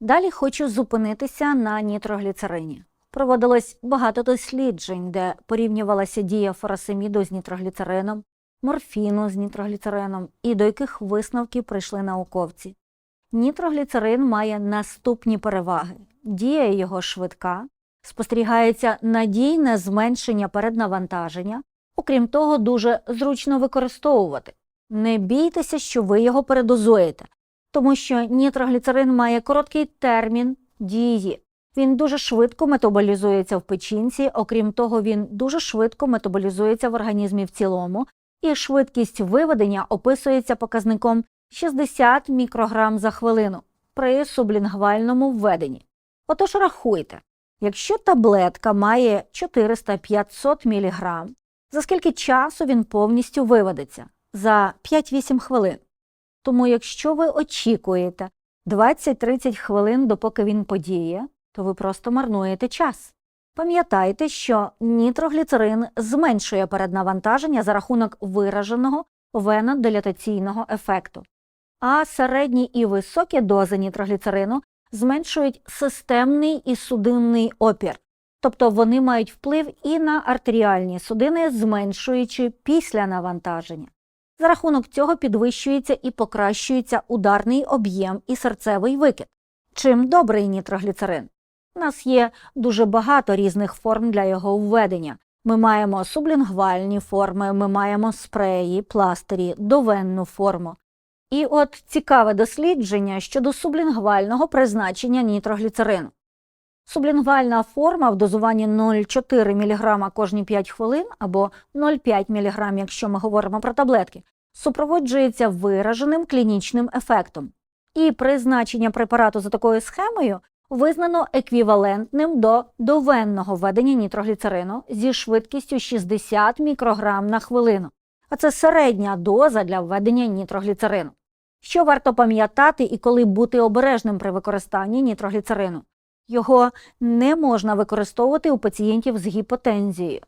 Далі хочу зупинитися на нітрогліцерині. Проводилось багато досліджень, де порівнювалася дія фуросеміду з нітрогліцерином, морфіну з нітрогліцерином і до яких висновків прийшли науковці. Нітрогліцерин має наступні переваги: дія його швидка, спостерігається надійне зменшення переднавантаження, окрім того, дуже зручно використовувати. Не бійтеся, що ви його передозуєте, тому що нітрогліцерин має короткий термін дії. Він дуже швидко метаболізується в печінці, окрім того, він дуже швидко метаболізується в організмі в цілому, і швидкість виведення описується показником 60 мікрограм за хвилину при сублінгвальному введенні. Отож рахуйте, якщо таблетка має 400-500 мг, за скільки часу він повністю виведеться? За 5-8 хвилин. Тому якщо ви очікуєте 20-30 хвилин, допоки він подіє, то ви просто марнуєте час. Пам'ятайте, що нітрогліцерин зменшує переднавантаження за рахунок вираженого венодилатаційного ефекту, а середні і високі дози нітрогліцерину зменшують системний і судинний опір, тобто вони мають вплив і на артеріальні судини, зменшуючи після навантаження. За рахунок цього підвищується і покращується ударний об'єм і серцевий викид. Чим добрий нітрогліцерин? У нас є дуже багато різних форм для його введення. Ми маємо сублінгвальні форми, ми маємо спреї, пластирі, довенну форму. І от цікаве дослідження щодо сублінгвального призначення нітрогліцерину. Сублінгвальна форма в дозуванні 0,4 мг кожні 5 хвилин або 0,5 мг, якщо ми говоримо про таблетки, супроводжується вираженим клінічним ефектом. І призначення препарату за такою схемою визнано еквівалентним до довенного введення нітрогліцерину зі швидкістю 60 мікрограм на хвилину. А це середня доза для введення нітрогліцерину. Що варто пам'ятати і коли бути обережним при використанні нітрогліцерину? Його не можна використовувати у пацієнтів з гіпотензією.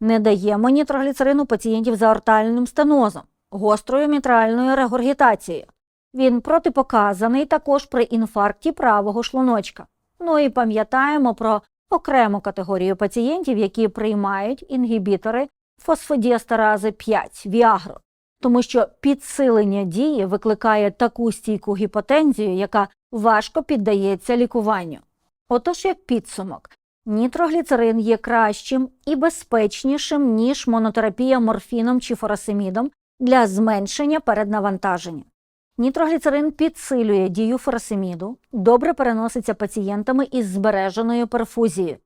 Не даємо нітрогліцерину пацієнтів з аортальним стенозом, гострою мітральною регургітацією. Він протипоказаний також при інфаркті правого шлуночка. Ну і пам'ятаємо про окрему категорію пацієнтів, які приймають інгібітори фосфодіастерази 5 Віагру, тому що підсилення дії викликає таку стійку гіпотензію, яка важко піддається лікуванню. Отож, як підсумок, нітрогліцерин є кращим і безпечнішим, ніж монотерапія морфіном чи фуросемідом для зменшення переднавантаження. Нітрогліцерин підсилює дію фуросеміду, добре переноситься пацієнтами із збереженою перфузією.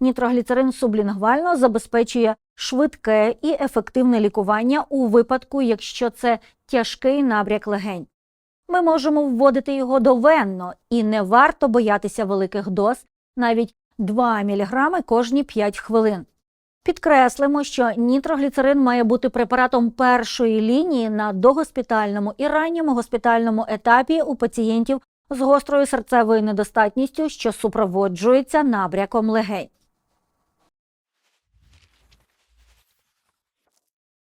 Нітрогліцерин сублінгвально забезпечує швидке і ефективне лікування у випадку, якщо це тяжкий набряк легень. Ми можемо вводити його довенно і не варто боятися великих доз, навіть 2 мг кожні 5 хвилин. Підкреслимо, що нітрогліцерин має бути препаратом першої лінії на догоспітальному і ранньому госпітальному етапі у пацієнтів з гострою серцевою недостатністю, що супроводжується набряком легень.